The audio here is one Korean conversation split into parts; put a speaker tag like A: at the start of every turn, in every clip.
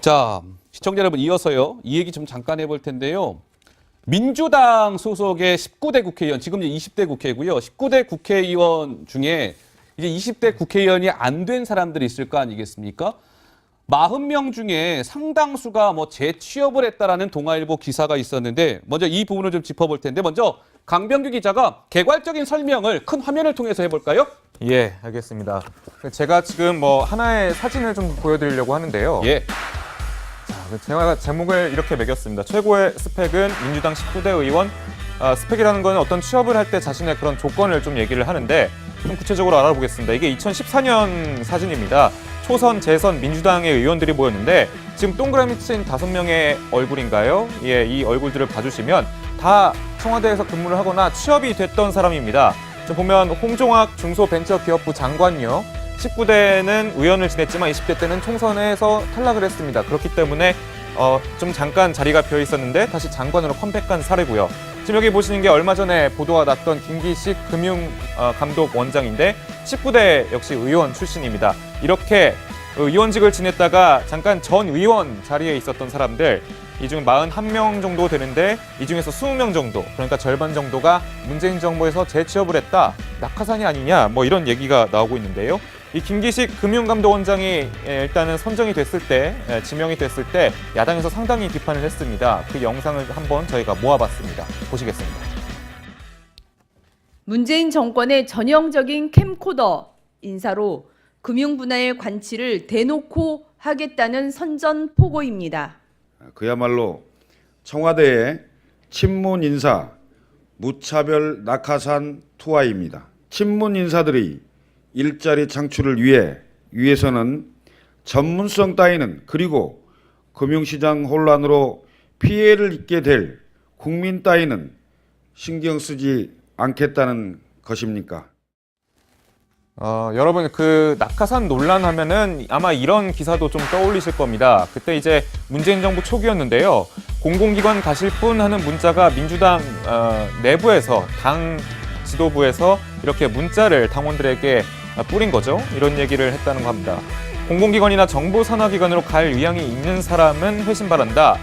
A: 자, 시청자 여러분 이어서요. 이 얘기 좀 잠깐 해볼 텐데요. 민주당 소속의 19대 국회의원, 지금 이제 20대 국회고요. 19대 국회의원 중에 이제 20대 국회의원이 안 된 사람들이 있을 거 아니겠습니까? 40명 중에 상당수가 뭐 재취업을 했다라는 동아일보 기사가 있었는데 먼저 이 부분을 좀 짚어볼 텐데 먼저 강병규 기자가 개괄적인 설명을 큰 화면을 통해서 해볼까요?
B: 예, 알겠습니다. 제가 지금 뭐 하나의 사진을 좀 보여드리려고 하는데요.
A: 예.
B: 제가 제목을 이렇게 매겼습니다. 최고의 스펙은 민주당 19대 의원. 아, 스펙이라는 건 어떤 취업을 할 때 자신의 그런 조건을 좀 얘기를 하는데 좀 구체적으로 알아보겠습니다. 이게 2014년 사진입니다. 초선, 재선 민주당의 의원들이 모였는데 지금 동그라미 친 다섯 명의 얼굴인가요? 예, 이 얼굴들을 봐주시면 다 청와대에서 근무를 하거나 취업이 됐던 사람입니다. 좀 보면 홍종학 중소벤처기업부 장관요. 19대는 의원을 지냈지만 20대 때는 총선에서 탈락을 했습니다. 그렇기 때문에 어, 좀 잠깐 자리가 비어 있었는데 다시 장관으로 컴백한 사례고요. 지금 여기 보시는 게 얼마 전에 보도가 났던 김기식 금융감독 원장인데 19대 역시 의원 출신입니다. 이렇게 의원직을 지냈다가 잠깐 전 의원 자리에 있었던 사람들 이 중 41명 정도 되는데 이 중에서 20명 정도 그러니까 절반 정도가 문재인 정부에서 재취업을 했다 낙하산이 아니냐 뭐 이런 얘기가 나오고 있는데요. 이 김기식 금융감독원장이 예, 일단은 선정이 됐을 때 예, 지명이 됐을 때 야당에서 상당히 비판을 했습니다. 그 영상을 한번 저희가 모아봤습니다. 보시겠습니다.
C: 문재인 정권의 전형적인 캠코더 인사로 금융 분야의 관치를 대놓고 하겠다는 선전포고입니다.
D: 그야말로 청와대의 친문 인사 무차별 낙하산 투하입니다. 친문 인사들이 일자리 창출을 위해 위해서는 전문성 따위는 그리고 금융시장 혼란으로 피해를 입게 될 국민 따위는 신경 쓰지 않겠다는 것입니까?
B: 어, 여러분 그 낙하산 논란 하면은 아마 이런 기사도 좀 떠올리실 겁니다. 그때 이제 문재인 정부 초기였는데요. 공공기관 가실 분 하는 문자가 민주당 어, 내부에서 당 지도부에서 이렇게 문자를 당원들에게 어, 뿌린 거죠. 이런 얘기를 했다는 겁니다. 공공기관이나 정부 산하기관으로 갈 의향이 있는 사람은 회신 바란다.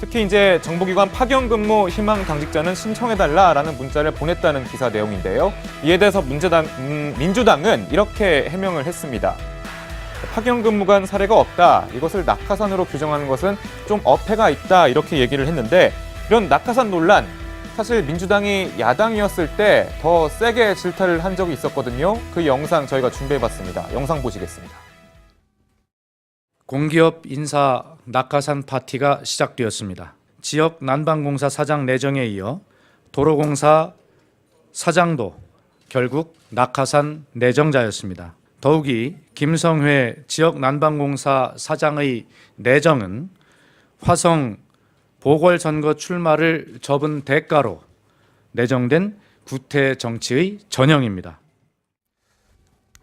B: 특히 이제 정부기관 파견 근무 희망 당직자는 신청해달라라는 문자를 보냈다는 기사 내용인데요. 이에 대해서 문제당, 음, 민주당은 이렇게 해명을 했습니다. 파견 근무관 사례가 없다. 이것을 낙하산으로 규정하는 것은 좀 어폐가 있다. 이렇게 얘기를 했는데 이런 낙하산 논란 사실 민주당이 야당이었을 때 더 세게 질타를 한 적이 있었거든요. 그 영상 저희가 준비해봤습니다. 영상 보시겠습니다.
E: 공기업 인사 낙하산 파티가 시작되었습니다. 지역 난방공사 사장 내정에 이어 도로공사 사장도 결국 낙하산 내정자였습니다. 더욱이 김성회 지역 난방공사 사장의 내정은 화성 보궐선거 출마를 접은 대가로 내정된 구태 정치의 전형입니다.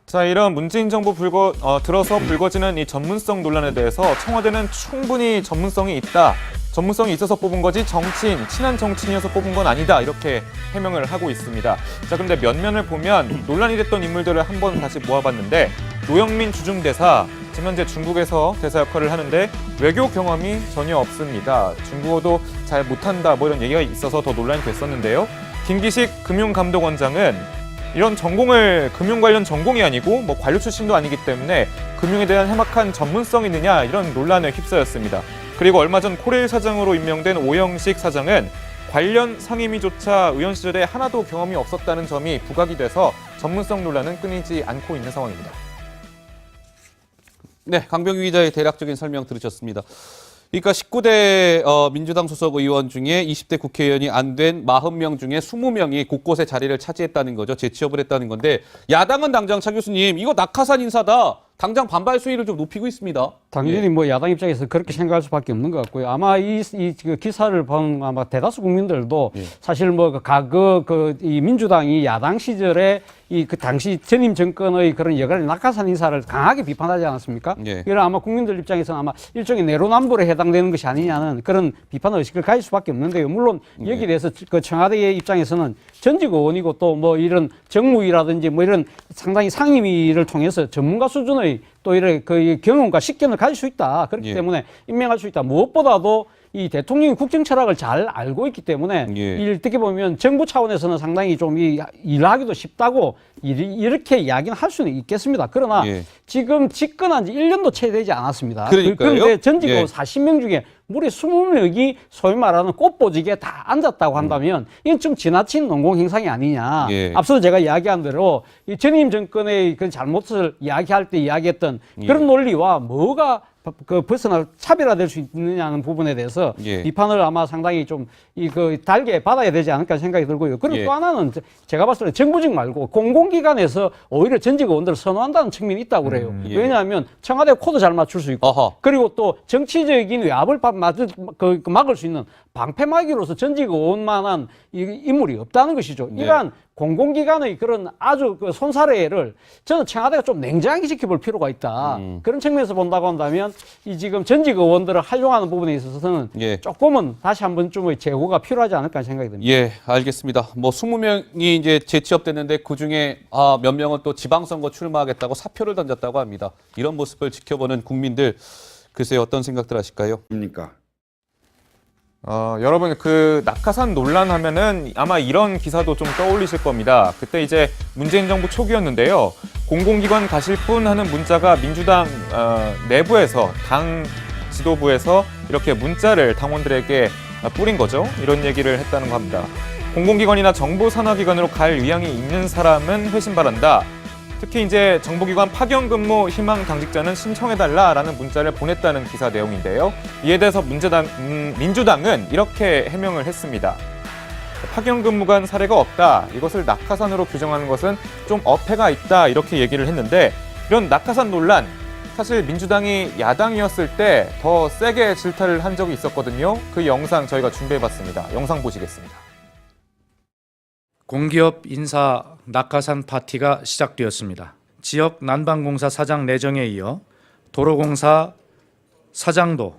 B: 자, 이런 문재인 정부 불거, 어, 들어서 불거지는 이 전문성 논란에 대해서 청와대는 충분히 전문성이 있다. 전문성이 있어서 뽑은 거지 정치인, 친한 정치인이어서 뽑은 건 아니다. 이렇게 해명을 하고 있습니다. 자, 근데 면면을 보면 논란이 됐던 인물들을 한번 다시 모아봤는데 노영민 주중대사, 지금 현재 중국에서 대사 역할을 하는데 외교 경험이 전혀 없습니다. 중국어도 잘 못한다. 뭐 이런 얘기가 있어서 더 논란이 됐었는데요. 김기식 금융감독원장은 이런 전공을 금융 관련 전공이 아니고 뭐 관료 출신도 아니기 때문에 금융에 대한 해박한 전문성이 있느냐 이런 논란에 휩싸였습니다. 그리고 얼마 전 코레일 사장으로 임명된 오영식 사장은 관련 상임위조차 의원 시절에 하나도 경험이 없었다는 점이 부각이 돼서 전문성 논란은 끊이지 않고 있는 상황입니다.
A: 네, 강병규 기자의 대략적인 설명 들으셨습니다. 그러니까 19대 어, 민주당 소속 의원 중에 20대 국회의원이 안 된 40명 중에 20명이 곳곳에 자리를 차지했다는 거죠. 재취업을 했다는 건데 야당은 당장 차 교수님 이거 낙하산 인사다. 당장 반발 수위를 좀 높이고 있습니다.
F: 당연히 뭐 야당 입장에서 그렇게 생각할 수밖에 없는 것 같고요. 아마 이, 이그 기사를 본 아마 대다수 국민들도 사실 뭐그 가그 그이 민주당이 야당 시절에 이 그 당시 전임 정권의 그런 여간의 낙하산 인사를 강하게 비판하지 않았습니까?
A: 예.
F: 이건 아마 국민들 입장에서는 아마 일종의 내로남불에 해당되는 것이 아니냐는 그런 비판 의식을 가질 수밖에 없는데요. 물론 여기에 대해서 그 청와대의 입장에서는 전직 의원이고 또 뭐 이런 정무위라든지 뭐 이런 상당히 상임위를 통해서 전문가 수준의 또 이런 그 경험과 식견을 가질 수 있다. 그렇기
A: 예.
F: 때문에 임명할 수 있다. 무엇보다도 이 대통령이 국정 철학을 잘 알고 있기 때문에
A: 예.
F: 이 어떻게 보면 정부 차원에서는 상당히 좀 이 일하기도 쉽다고 이렇게 이야기는 할 수는 있겠습니다. 그러나
A: 예.
F: 지금 집권한 지 1년도 채 되지 않았습니다.
A: 그러니까요.
F: 그런데 전직
A: 예.
F: 의원 40명 중에 무려 20명이 소위 말하는 꽃보직에 다 앉았다고 한다면 이건 좀 지나친 농공 행상이 아니냐.
A: 예.
F: 앞서 제가 이야기한 대로 이 전임 정권의 그 잘못을 이야기할 때 이야기했던
A: 예.
F: 그런 논리와 뭐가 그 벗어나 차별화될 수 있느냐는 부분에 대해서
A: 예.
F: 비판을 아마 상당히 좀 이 그 달게 받아야 되지 않을까 생각이 들고요. 그리고
A: 예.
F: 또 하나는 제- 제가 봤을 때 정부직 말고 공공기관에서 오히려 전직 의원들을 선호한다는 측면이 있다고 그래요.
A: 예.
F: 왜냐하면 청와대 코드 잘 맞출 수 있고
A: 어허.
F: 그리고 또 정치적인 외압을 바- 맞을, 그, 그 막을 수 있는 방패막이로서 전직 의원만한 이 인물이 없다는 것이죠.
A: 네.
F: 이러한 공공기관의 그런 아주 그 손사래를 저는 청와대가 좀 냉정하게 지켜볼 필요가 있다.
A: 음.
F: 그런 측면에서 본다고 한다면 이 지금 전직 의원들을 활용하는 부분에 있어서는
A: 예.
F: 조금은 다시 한 번쯤의 재고가 필요하지 않을까 생각이 듭니다.
A: 예, 알겠습니다. 뭐 20명이 이제 재취업됐는데 그 중에 아, 몇 명은 또 지방선거 출마하겠다고 사표를 던졌다고 합니다. 이런 모습을 지켜보는 국민들 글쎄 어떤 생각들 하실까요?
D: 입니까?
B: 어, 여러분 그 낙하산 논란 하면은 아마 이런 기사도 좀 떠올리실 겁니다. 그때 이제 문재인 정부 초기였는데요. 공공기관 가실 분 하는 문자가 민주당 어, 내부에서 당 지도부에서 이렇게 문자를 당원들에게 뿌린 거죠. 이런 얘기를 했다는 겁니다. 공공기관이나 정부 산하기관으로 갈 의향이 있는 사람은 회신 바란다. 특히 이제 정부기관 파견 근무 희망 당직자는 신청해달라라는 문자를 보냈다는 기사 내용인데요. 이에 대해서 문제당, 음, 민주당은 이렇게 해명을 했습니다. 파견 근무관 사례가 없다. 이것을 낙하산으로 규정하는 것은 좀 어폐가 있다. 이렇게 얘기를 했는데 이런 낙하산 논란 사실 민주당이 야당이었을 때 더 세게 질타를 한 적이 있었거든요. 그 영상 저희가 준비해봤습니다. 영상 보시겠습니다.
E: 공기업 인사 낙하산 파티가 시작되었습니다. 지역 난방공사 사장 내정에 이어 도로공사 사장도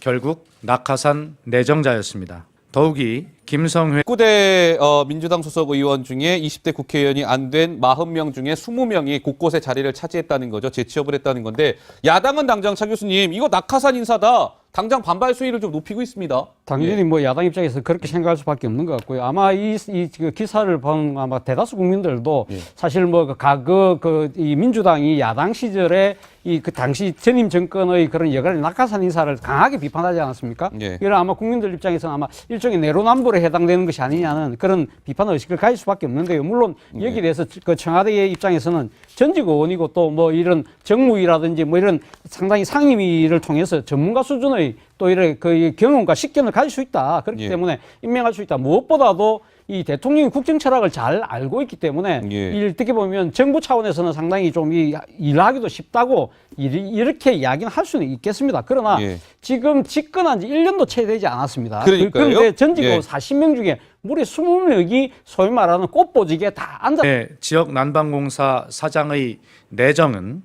E: 결국 낙하산 내정자였습니다. 더욱이 김성회
A: 19대 어, 민주당 소속 의원 중에 20대 국회의원이 안 된 40명 중에 20명이 곳곳에 자리를 차지했다는 거죠. 재취업을 했다는 건데 야당은 당장 차 교수님 이거 낙하산 인사다. 당장 반발 수위를 좀 높이고 있습니다.
F: 당연히 뭐 야당 입장에서 그렇게 생각할 수밖에 없는 것 같고요. 아마 이, 이, 그 기사를 본 아마 대다수 국민들도
A: 예.
F: 사실 뭐 가그 그이 민주당이 야당 시절에 이 그 당시 전임 정권의 그런 여간의 낙하산 인사를 강하게 비판하지 않았습니까?
A: 예.
F: 이건 아마 국민들 입장에서는 아마 일종의 내로남불에 해당되는 것이 아니냐는 그런 비판 의식을 가질 수밖에 없는데요. 물론
A: 예.
F: 여기에 대해서 그 청와대의 입장에서는 전직 의원이고 또 뭐 이런 정무위라든지 뭐 이런 상당히 상임위를 통해서 전문가 수준의 또 이런 그 경험과 식견을 가질 수 있다. 그렇기
A: 예.
F: 때문에 임명할 수 있다. 무엇보다도 이 대통령이 국정 철학을 잘 알고 있기 때문에
A: 예.
F: 이 어떻게 보면 정부 차원에서는 상당히 좀 이 일하기도 쉽다고 이렇게 이야기는 할 수는 있겠습니다. 그러나
A: 예.
F: 지금 집권한 지 1년도 채 되지 않았습니다.
A: 그러니까요.
F: 그런데 전직
A: 예.
F: 의원 40명 중에 무려 20명이 소위 말하는 꽃보직에 다 앉아
E: 네, 지역 난방공사 사장의 내정은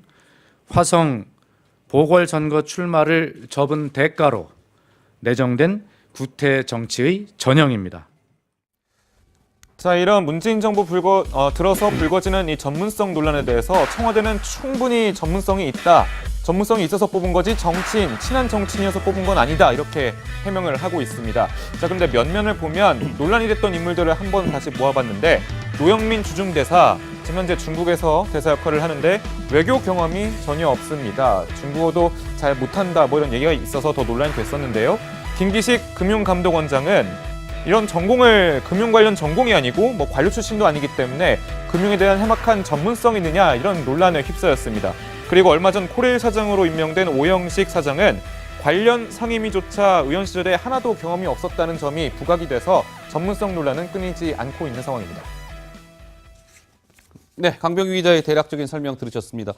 E: 화성 보궐선거 출마를 접은 대가로 내정된 구태 정치의 전형입니다.
B: 자, 이런 문재인 정부 불거, 어, 들어서 불거지는 이 전문성 논란에 대해서 청와대는 충분히 전문성이 있다. 전문성이 있어서 뽑은 거지 정치인, 친한 정치인이어서 뽑은 건 아니다. 이렇게 해명을 하고 있습니다. 자, 그런데 면면을 보면 논란이 됐던 인물들을 한번 다시 모아봤는데 노영민 주중대사, 지금 현재 중국에서 대사 역할을 하는데 외교 경험이 전혀 없습니다. 중국어도 잘 못한다 뭐 이런 얘기가 있어서 더 논란이 됐었는데요. 김기식 금융감독원장은 이런 전공을 금융 관련 전공이 아니고 뭐 관료 출신도 아니기 때문에 금융에 대한 해박한 전문성이 있느냐 이런 논란에 휩싸였습니다. 그리고 얼마 전 코레일 사장으로 임명된 오영식 사장은 관련 상임위조차 의원 시절에 하나도 경험이 없었다는 점이 부각이 돼서 전문성 논란은 끊이지 않고 있는 상황입니다.
A: 네, 강병규 기자의 대략적인 설명 들으셨습니다.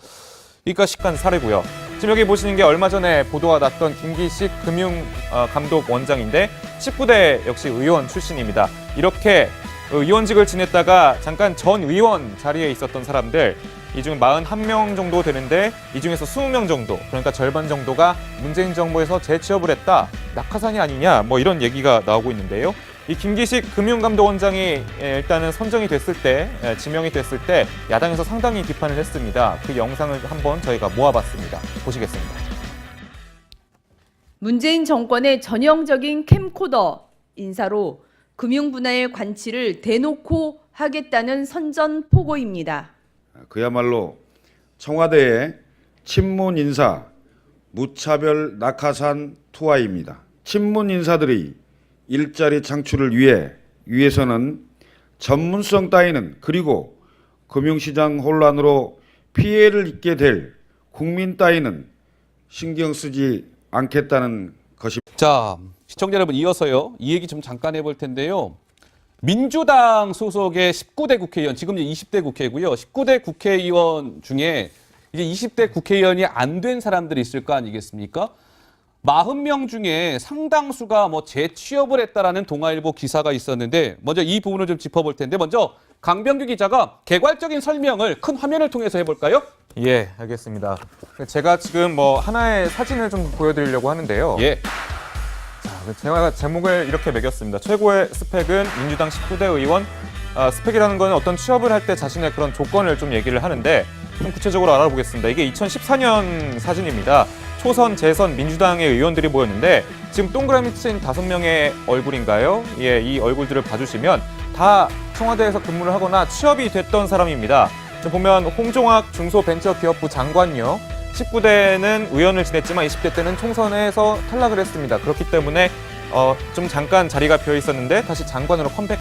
B: 식간 사례고요. 지금 여기 보시는 게 얼마 전에 보도가 났던 김기식 금융감독 원장인데 19대 역시 의원 출신입니다. 이렇게 의원직을 지냈다가 잠깐 전 의원 자리에 있었던 사람들 이 중 41명 정도 되는데 이 중에서 20명 정도 그러니까 절반 정도가 문재인 정부에서 재취업을 했다 낙하산이 아니냐 뭐 이런 얘기가 나오고 있는데요. 이 김기식 금융감독원장이 예, 일단은 선정이 됐을 때 예, 지명이 됐을 때 야당에서 상당히 비판을 했습니다. 그 영상을 한번 저희가 모아봤습니다. 보시겠습니다.
C: 문재인 정권의 전형적인 캠코더 인사로 금융 분야의 관치를 대놓고 하겠다는 선전포고입니다.
D: 그야말로 청와대의 친문 인사 무차별 낙하산 투하입니다. 친문 인사들이 일자리 창출을 위해 위해서는 전문성 따위는 그리고 금융시장 혼란으로 피해를 입게 될 국민 따위는 신경 쓰지 않겠다는 것이
A: 자, 시청자 여러분 이어서요. 이 얘기 좀 잠깐 해볼 텐데요. 민주당 소속의 19대 국회의원, 지금 이제 20대 국회고요. 19대 국회의원 중에 이제 20대 국회의원이 안 된 사람들이 있을 거 아니겠습니까? 40명 중에 상당수가 뭐 재취업을 했다라는 동아일보 기사가 있었는데 먼저 이 부분을 좀 짚어볼 텐데 먼저 강병규 기자가 개괄적인 설명을 큰 화면을 통해서 해볼까요?
B: 예, 알겠습니다. 제가 지금 뭐 하나의 사진을 좀 보여드리려고 하는데요.
A: 예.
B: 자, 제가 제목을 이렇게 매겼습니다. 최고의 스펙은 민주당 19대 의원. 아, 스펙이라는 건 어떤 취업을 할 때 자신의 그런 조건을 좀 얘기를 하는데 좀 구체적으로 알아보겠습니다. 이게 2014년 사진입니다. 초선, 재선 민주당의 의원들이 모였는데 지금 동그라미 친 다섯 명의 얼굴인가요? 예, 이 얼굴들을 봐주시면 다 청와대에서 근무를 하거나 취업이 됐던 사람입니다. 지금 보면 홍종학 중소벤처기업부 장관요. 19대는 의원을 지냈지만 20대 때는 총선에서 탈락을 했습니다. 그렇기 때문에 어, 좀 잠깐 자리가 비어 있었는데 다시 장관으로 컴백.